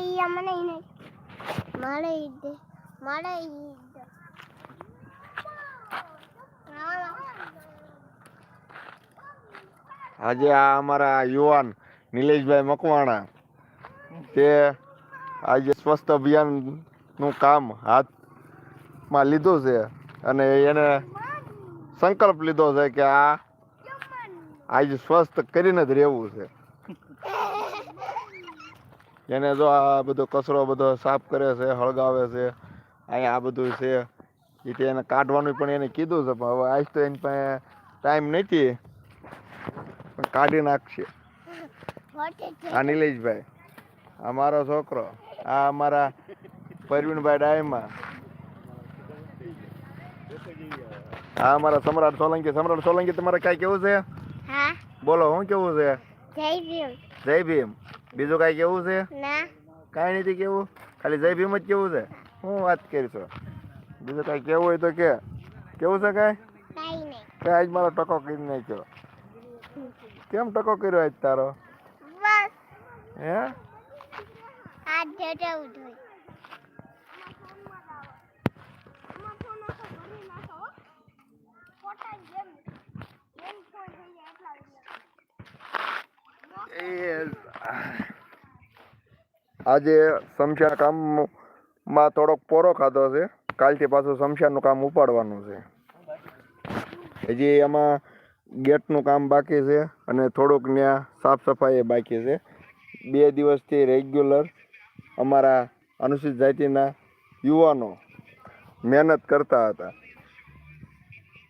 ઈ અમને ઈ નહીં. મારે ઈ દે, મારે ઈ દે. આજે આ અમારા યુવાન નિલેશભાઈ મકવાણા તે આજે સ્વસ્થ અભિયાનનું કામ હાથમાં લીધું છે અને એને સંકલ્પ લીધો છે કે આ આજે સ્વસ્થ કરીને જ રહેવું છે. એને જો આ બધો કચરો બધો સાફ કરે છે હળગાવે છે અહીંયા આ બધું છે. એ તે એને કાઢવાનું પણ એને કીધું છે પણ હવે આજ તો એની પાસે ટાઈમ નથી. પણ કાઢી નાખશે. આ નિલેશભાઈ આ મારો છોકરો આ અમારા પરવીનભાઈ ડાયમા. હા અમારા સમ્રાટ સોલંકી સમ્રાટ સોલંકી તમારે કઈ કેવું છે? બોલો શું કેવું છે? જય ભીમ. જય ભીમ. બીજું કાંઈ કેવું છે? કાંઈ નથી કેવું? ખાલી જય ભીમ જ કેવું છે? હું વાત કરીશો બીજું કાંઈ કેવું હોય તો કે. કેવું છે કાંઈ? કાઈ કે આજ મારો ટકો કરી નાખ્યો. કેમ ટકો કર્યો આજ તારો? હે? એ આજે શમશાન કામમાં થોડોક પોરો ખાધો છે. કાલથી પાછું શમશાનનું કામ ઉપાડવાનું છે. હજી એમાં ગેટનું કામ બાકી છે અને થોડુંક ત્યાં સાફ સફાઈ બાકી છે. બે દિવસથી રેગ્યુલર અમારા અનુસૂચિત જાતિના યુવાનો મહેનત કરતા હતા.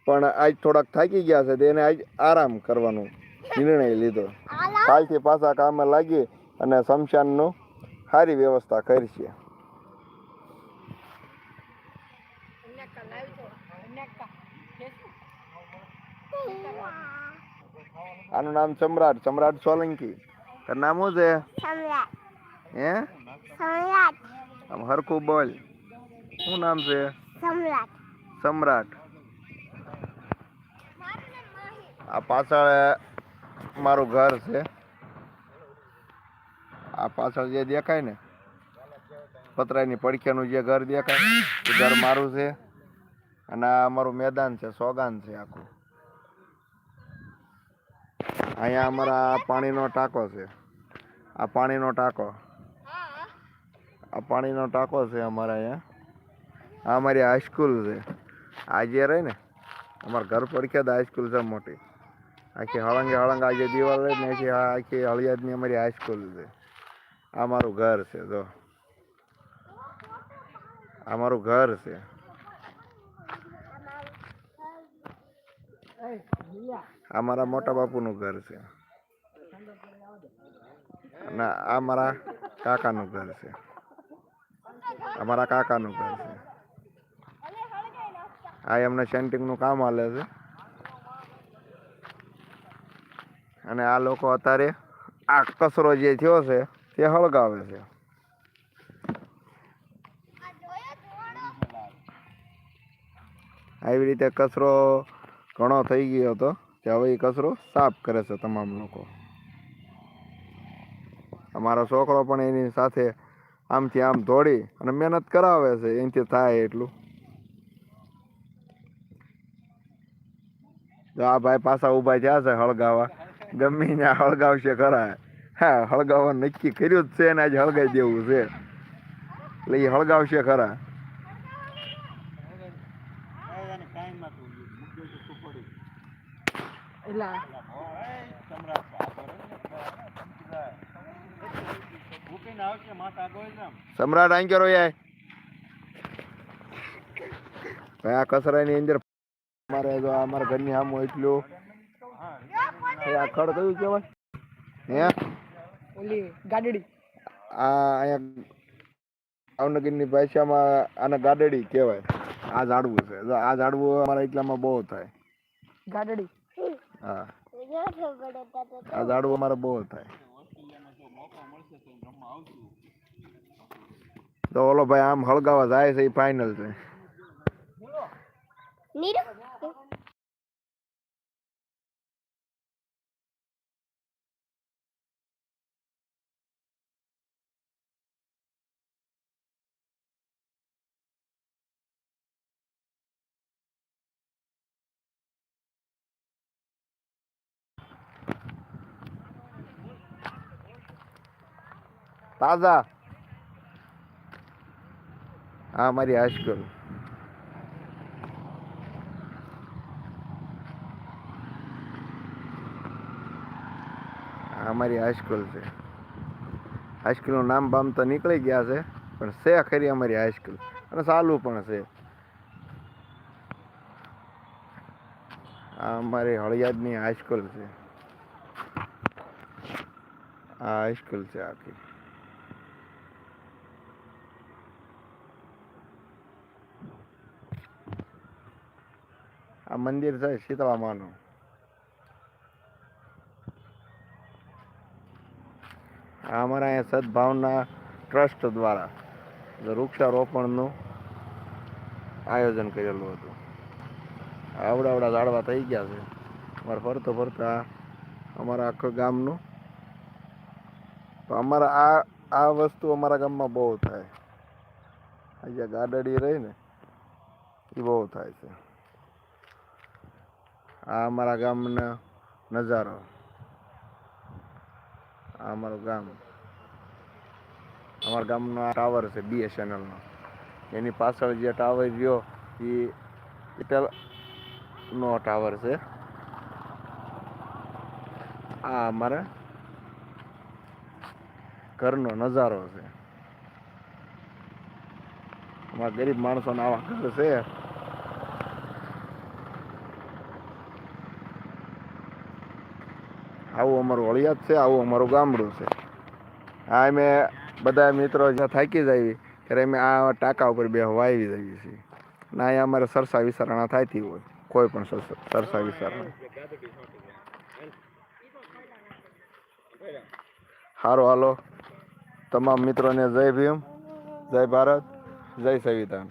પણ આજ થોડાક થાકી ગયા છે તેને આજ આરામ કરવાનો નિર્ણય લીધો. કાલથી પાછા કામે લાગી અને શમશાનનું સારી વ્યવસ્થા કરશે આનું નામ સમ્રાટ સમ્રાટ સોલંકી. તારું નામ શું છે? સમ્રાટ. હે? સમ્રાટ. આમ હરખું બોલ. શું નામ છે? સમ્રાટ. સમ્રાટ. આ પાછળ મારું ઘર છે. આ પાછળ જે દેખાય ને, પતરાની પડખ્યાનું જે ઘર દેખાય, એ ઘર મારું છે. અને આ અમારું મેદાન છે, સોગાન છે આખું. અહીંયા અમારા પાણીનો ટાંકો છે. આ પાણીનો ટાંકો. આ પાણીનો ટાંકો છે અમારા અહીંયા. આ અમારી હાઈસ્કૂલ છે. આ જે રહે ને, અમારા ઘર પડખ્યા હાઈસ્કૂલ છે મોટી. આખી હળંગે હળંગ આજે દિવાલ ને આખી આખી હળિયાદની અમારી હાઈસ્કૂલ છે. આ મારું ઘર છે, જો. આ મારું ઘર છે. આ મારા મોટા બાપુનું ઘર છે. અને આ મારા કાકાનું ઘર છે. અમારા કાકાનું ઘર છે. આ એમને સેન્ટિંગનું કામ હાલે છે. અને આ લોકો અત્યારે આ કચરો જે થયો છે, તે હળગાવે છે. આવી રીતે કચરો ઘણો થઈ ગયો હતો તે હવે એ કચરો સાફ કરે છે તમામ લોકો. અમારો છોકરો પણ એની સાથે આમથી આમ દોડી અને મહેનત કરાવે છે એનાથી થાય એટલું. જો આ ભાઈ પાછા ઊભા થયા છે હળગાવા ગમે ને હળગાવશે ખરા. હા હળગાવવા નક્કી કર્યું જ છે ને આજે હળગાઈ દેવું છે. એટલે એ હળગાવશે ખરા. સમ્રાટ અહીં કરો યાર. આ કચરાની અંદર મારે જો આ અમારા ઘરની આમ એટલું આ ખડ કયું કહેવાય? હે? ઓલી ગાડડી. આ અહીંયા ભાવનગરની ભાષામાં આને ગાડડી કહેવાય. આ ઝાડવું છે. આ ઝાડવું અમારા એટલામાં બહુ થાય. ગાડડી. હા. આ ઝાડવું અમારે બહુ થાય. તો ઓલો ભાઈ આમ હળગાવા જાય છે એ ફાઇનલ છે. નીરુ તાજા. હા, મારી હાઈસ્કૂલ આ મારી હાઈસ્કૂલ છે. હાઈસ્કૂલનું નામ બામ તો નીકળી ગયા છે, પણ છે ખરી અમારી હાઈસ્કૂલ અને સાલું પણ છે. આ અમારી હળિયાદની હાઈસ્કૂલ છે. આ હાઈસ્કૂલ છે આખી. આ મંદિર છે શીતળા માનું. અમારા અહીંયા સદભાવના ટ્રસ્ટ દ્વારા વૃક્ષારોપણનું આયોજન કરેલું હતું. આવડા આવડા ઝાડવા થઈ ગયા છે. અમારે ફરતો ફરતા અમારા આખા ગામનું તો અમારા આ આ વસ્તુ અમારા ગામમાં બહુ થાય. અહીંયા ગાડડી રહી ને એ બહુ થાય છે. આ અમારા ગામનો નજારો. આ અમારું ગામ. અમારા ગામનો આ ટાવર છે બીએસએનએલનો એની પાછળ જે ટાવર રહ્યો, એ ઇટલનો ટાવર છે. આ અમારા ઘરનો નજારો છે. અમારા ગરીબ માણસોના આવા ઘર છે. આવું અમારું વળિયાદ છે, આવું અમારું ગામડું છે. આ અમે બધા મિત્રો જ્યાં થાકી જાય ત્યારે અમે આ ટાંકા ઉપર બે વાવી જઈએ છીએ. ના અહીંયા અમારે સરસા વિચારણા થતી હોય, કોઈ પણ સરસા વિચારણા સારું હાલો. તમામ મિત્રોને જય ભીમ, જય ભારત, જય સંવિધાન.